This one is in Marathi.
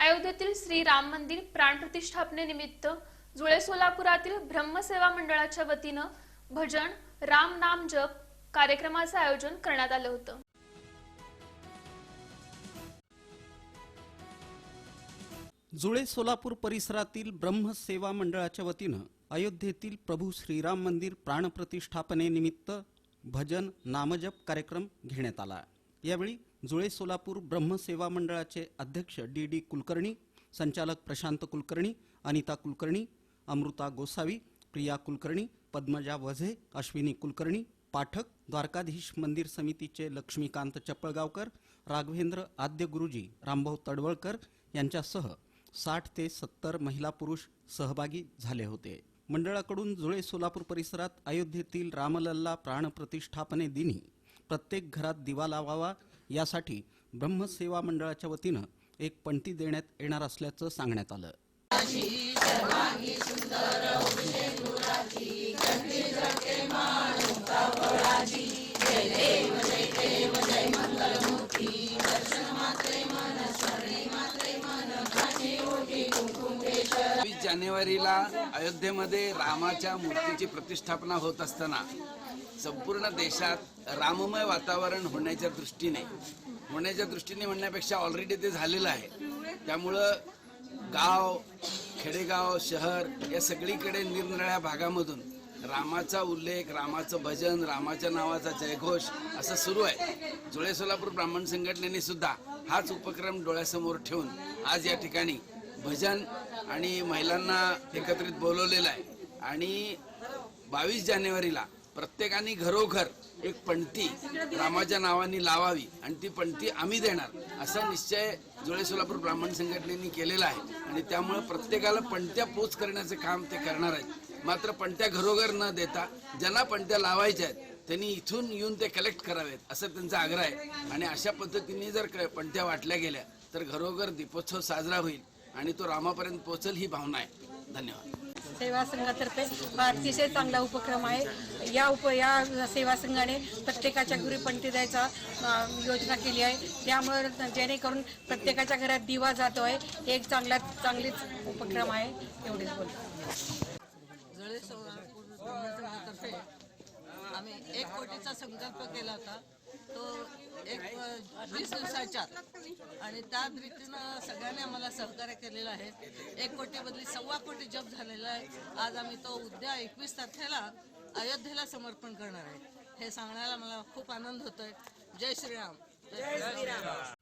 अयोध्येतील श्री राम मंदिर प्राण प्रतिष्ठापनेनिमित्त जुळे सोलापुरातील ब्रह्मसेवा मंडळाच्या वतीनं भजन राम नाम जप कार्यक्रमाचं आयोजन करण्यात आलं होतं. जुळे सोलापूर परिसरातील ब्रह्मसेवा मंडळाच्या वतीनं अयोध्येतील प्रभू श्रीराम मंदिर प्राणप्रतिष्ठापनेनिमित्त भजन नामजप कार्यक्रम घेण्यात आला. यावेळी जुळे सोलापूर ब्रह्मसेवा मंडळाचे अध्यक्ष डी डी कुलकर्णी संचालक प्रशांत कुलकर्णी अनिता कुलकर्णी अमृता गोसावी प्रिया कुलकर्णी पद्मजा वझे अश्विनी कुलकर्णी पाठक द्वारकाधीश मंदिर समितीचे लक्ष्मीकांत चपळगावकर राघवेंद्र आद्य गुरुजी रामभाऊ तडवळकर यांच्यासह साठ ते सत्तर महिला पुरुष सहभागी झाले होते. मंडळाकडून जुळे सोलापूर परिसरात अयोध्येतील रामलल्ला प्राणप्रतिष्ठापने दिनी प्रत्येक घरात दिवा लावावा यासाठी ब्रह्मसेवा मंडळाच्या वतीनं एक पणती देण्यात येणार असल्याचं सांगण्यात आलं. वीस जानेवारीला अयोध्येमध्ये रामाच्या मूर्तीची प्रतिष्ठापना होत असताना संपूर्ण देशात राममय वातावरण होण्याच्या दृष्टीने होण्याच्या दृष्टीने म्हणण्यापेक्षा ऑलरेडी ते झालेलं आहे. त्यामुळं गाव खेडेगाव शहर या सगळीकडे निरनिराळ्या भागामधून रामाचा उल्लेख रामाचं भजन रामाच्या नावाचा जयघोष असं सुरू आहे. जुळे सोलापूर ब्राह्मण संघटनेने सुद्धा हाच उपक्रम डोळ्यासमोर ठेवून आज या ठिकाणी भजन आणि महिलांना एकत्रित बोलवलेलं आहे. आणि बावीस जानेवारीला प्रत्येकाने घरोघर एक पणती रामाच्या नावाने लावावी आणि ती पणती आम्ही देणार असा निश्चय जुळे सोलापूर ब्राह्मण संघटनेने केलेला आहे. आणि त्यामुळे प्रत्येकाला पणत्या पोच करण्याचं काम ते करणार आहेत. मात्र पणत्या घरोघर न देता ज्यांना पणत्या लावायच्या आहेत त्यांनी इथून येऊन ते कलेक्ट करावेत असं त्यांचा आग्रह आहे. आणि अशा पद्धतीने जर क- पणत्या वाटल्या गेल्या तर घरोघर दीपोत्सव साजरा होईल आणि तो रामापर्यंत पोचल ही भावना आहे. धन्यवाद. सेवा संघातर्फे अतिशय चांगला उपक्रम आहे. या उप या सेवा संघाने प्रत्येकाच्या घरी पंक्ती द्यायचा योजना केली आहे. त्यामुळे जेणेकरून प्रत्येकाच्या घरात दिवा जातो आहे. एक चांगला चांगलीच उपक्रम आहे. एवढेच बोलतो आम्ही एक कोटीचा संकल्प केला होता. तो एक वीस दिवसाच्या. आणि त्या रीतीनं सगळ्यांनी आम्हाला सहकार्य केलेलं आहे. एक कोटी बदली सव्वा कोटी जप झालेला आहे. आज आम्ही तो उद्या एकवीस तारखेला अयोध्येला समर्पण करणार आहे. हे सांगण्याला मला खूप आनंद होतोय. जय श्रीराम. जय श्रीराम.